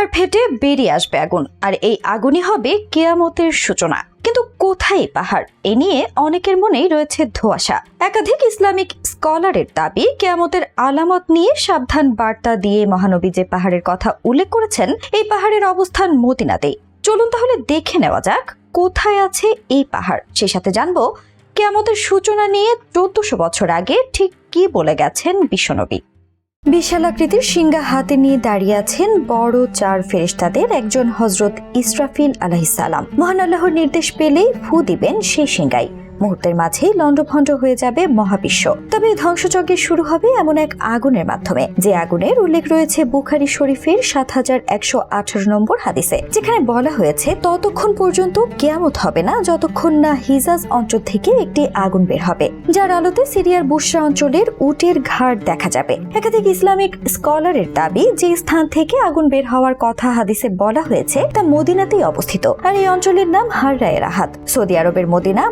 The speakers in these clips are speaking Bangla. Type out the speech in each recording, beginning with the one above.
পাহাড় ফেটে বেরিয়ে আসবে আগুন, আর এই আগুনই হবে কেয়ামতের সূচনা। কিন্তু কোথায় পাহাড়? এ নিয়ে অনেকের মনেই রয়েছে ধোঁয়াশা। একাধিক ইসলামিক স্কলারের দাবি, কেয়ামতের আলামত নিয়ে সাবধান বার্তা দিয়ে মহানবী যে পাহাড়ের কথা উল্লেখ করেছেন, এই পাহাড়ের অবস্থান মদিনাতেই। চলুন তাহলে দেখে নেওয়া যাক কোথায় আছে এই পাহাড়। সেই সাথে জানব, কেয়ামতের সূচনা নিয়ে চোদ্দশো বছর আগে ঠিক কি বলে গেছেন বিশ্বনবী। বিশাল আকৃতির সিংহা হাতে নিয়ে দাঁড়িয়ে আছেন বড় চার ফেরিস্তাদের একজন হজরত ইসরাফিল আলাহিসাল্লাম মহান আল্লাহর নির্দেশ পেলেই ফু দিবেন সেই সিংগাই মুহূর্তের মাঝেই লণ্ডভণ্ড হয়ে যাবে মহাবিশ্ব। তবে ধ্বংসযজ্ঞ শুরু হবে এমন এক আগুনের মাধ্যমে। যে আগুনের উল্লেখ রয়েছে বুখারি শরীফের সাত হাজার একশো আঠারো নম্বর হাদিসে, যেখানে বলা হয়েছে, ততক্ষণ পর্যন্ত কেয়ামত হবে না, যতক্ষণ না হিজাজ অঞ্চল থেকে একটি আগুন বের হবে, যার আলোতে সিরিয়ার বুসরা অঞ্চলের উটের ঘাট দেখা যাবে। একাধিক ইসলামিক স্কলারের দাবি, যে স্থান থেকে আগুন বের হওয়ার কথা হাদিসে বলা হয়েছে, তা মদিনাতেই অবস্থিত। আর এই অঞ্চলের নাম হাররায়ে রাহাত। সৌদি আরবের মদিনা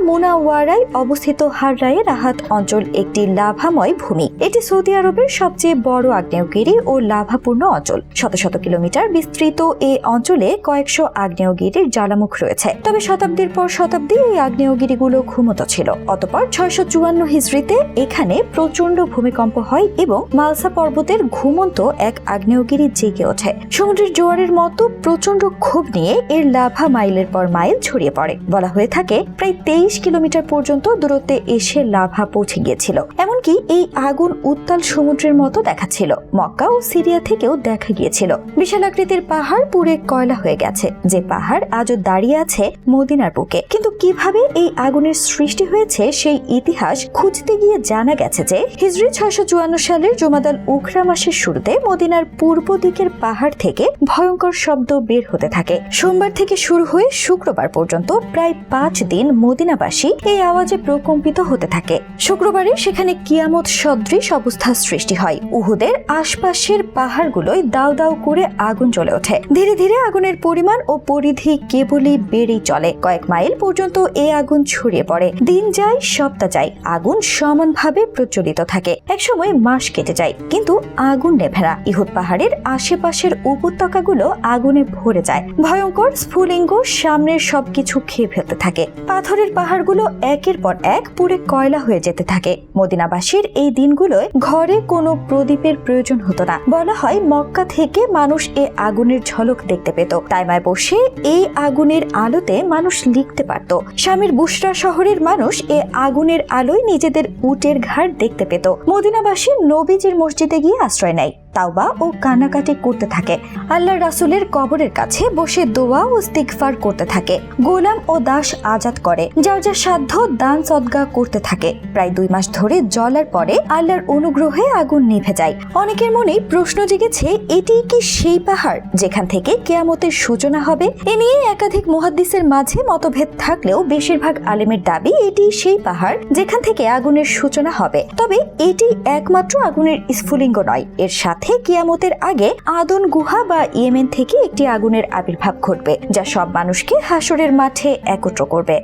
মুনাওয়ারায় অবস্থিত হাররায়ে রাহাত অঞ্চল একটি লাভাময় ভূমি। এটি সৌদি আরবের সবচেয়ে বড় আগ্নেয়গিরি ও লাভাপূর্ণ অঞ্চল। শত শত কিলোমিটার বিস্তৃত এই অঞ্চলে কয়েকশো আগ্নেয়গিরির জ্বালামুখ রয়েছে। তবে শতাব্দীর পর শতাব্দী এই আগ্নেয়গিরিগুলো ঘুমত ছিল। অতপর ছয়শো চুয়ান্ন হিজড়িতে এখানে প্রচণ্ড ভূমিকম্প হয় এবং মালসা পর্বতের ঘুমন্ত এক আগ্নেয়গিরি জেগে ওঠে। সমুদ্রের জোয়ারের মতো প্রচণ্ড ক্ষোভ নিয়ে এর লাভা মাইলের পর মাইল ছড়িয়ে পড়ে। বলা হয়ে থাকে, প্রায় তেইশ কিলোমিটার পর্যন্ত দূরত্বে এসে লাভা পৌঁছে গিয়েছিল। এমনকি এই আগুন উত্তাল সমুদ্রের মতো দেখাচ্ছিল। মক্কা ও সিরিয়া থেকেও দেখা গিয়েছিল। বিশাল আকৃতির পাহাড় পুরে কয়লা হয়ে গেছে। যে পাহাড় আজও দাঁড়িয়ে আছে মদিনার বুকে। কিন্তু কীভাবে এই আগুনের সৃষ্টি হয়েছে সেই ইতিহাস খুঁজতে গিয়ে জানা গেছে যে, হিজরি ছয়শো চুয়ান্ন সালের জমাদাল উখরা মাসের শুরুতে মদিনার পূর্ব দিকের পাহাড় থেকে ভয়ঙ্কর শব্দ বের হতে থাকে। সোমবার থেকে শুরু হয়ে শুক্রবার পর্যন্ত প্রায় পাঁচ দিন মদিনাবাসী এই আওয়াজে প্রকম্পিত হতে থাকে। শুক্রবারে সেখানে কিয়ামত সদৃশ অবস্থা সৃষ্টি হয়। উহুদের আশপাশের পাহাড়গুলোয় দাউ দাউ করে আগুন জ্বলে ওঠে। ধীরে ধীরে আগুনের পরিমাণ ও পরিধি কেবলই বেড়েই চলে। কয়েক মাইল পর্যন্ত এই আগুন ছড়িয়ে পড়ে। দিন যায়, সপ্তাহ যায়। আগুন সমানভাবে প্রচলিত থাকে। একসময় মাস কেটে যায়, কিন্তু আগুন নেভে না। ইহুদ পাহাড়ের আশেপাশের উপত্যকাগুলো আগুনে ভরে যায়। ভয়ঙ্কর স্ফুলিঙ্গ সামনের সবকিছু খেয়ে ফেলতে থাকে। পাথরের পাহাড়গুলো একের পর এক পুড়ে কয়লা হয়ে যেতে থাকে। মদিনাবাসীর এই দিনগুলোয় ঘরে কোনো প্রদীপের প্রয়োজন হতো না। বলা হয় মক্কা থেকে মানুষ এ আগুনের ঝলক দেখতে পেত। তাইমায় বসে এই আগুনের আলোতে মানুষ লিখতে পারত। স্বামীর বুসরা শহরের মানুষ এ আগুনের আলোয় নিজেদের উটের ঘাট দেখতে পেত। মদিনাবাসী নবীজির মসজিদে গিয়ে আশ্রয় নেয়। তাওবা ও কানাকাটি করতে থাকে। আল্লাহ রাসুলের কবরের কাছে বসে দোয়া ও স্তিকফার করতে থাকে। গোলাম ও দাস আজাদ করে, যার যা সাধ্য দান সদগা করতে থাকে। প্রায় দুই মাস ধরে জ্বলার পরে আল্লাহর অনুগ্রহে আগুন নিভে যায়। অনেকের মনেই প্রশ্ন জেগেছে, এটি কি সেই পাহাড় যেখান থেকে কেয়ামতের সূচনা হবে? এ নিয়ে একাধিক মুহাদ্দিসের মাঝে মতভেদ থাকলেও বেশিরভাগ আলেমের দাবি এটি সেই পাহাড় যেখান থেকে আগুনের সূচনা হবে। তবে এটি একমাত্র আগুনের স্ফুলিঙ্গ নয়, এর সাথে কিয়ামতের আগে আদন গুহা বা ইয়েমেন থেকে একটি আগুনের আবির্ভাব ঘটবে, যা সব মানুষকে হাসরের মাঠে একত্র করবে।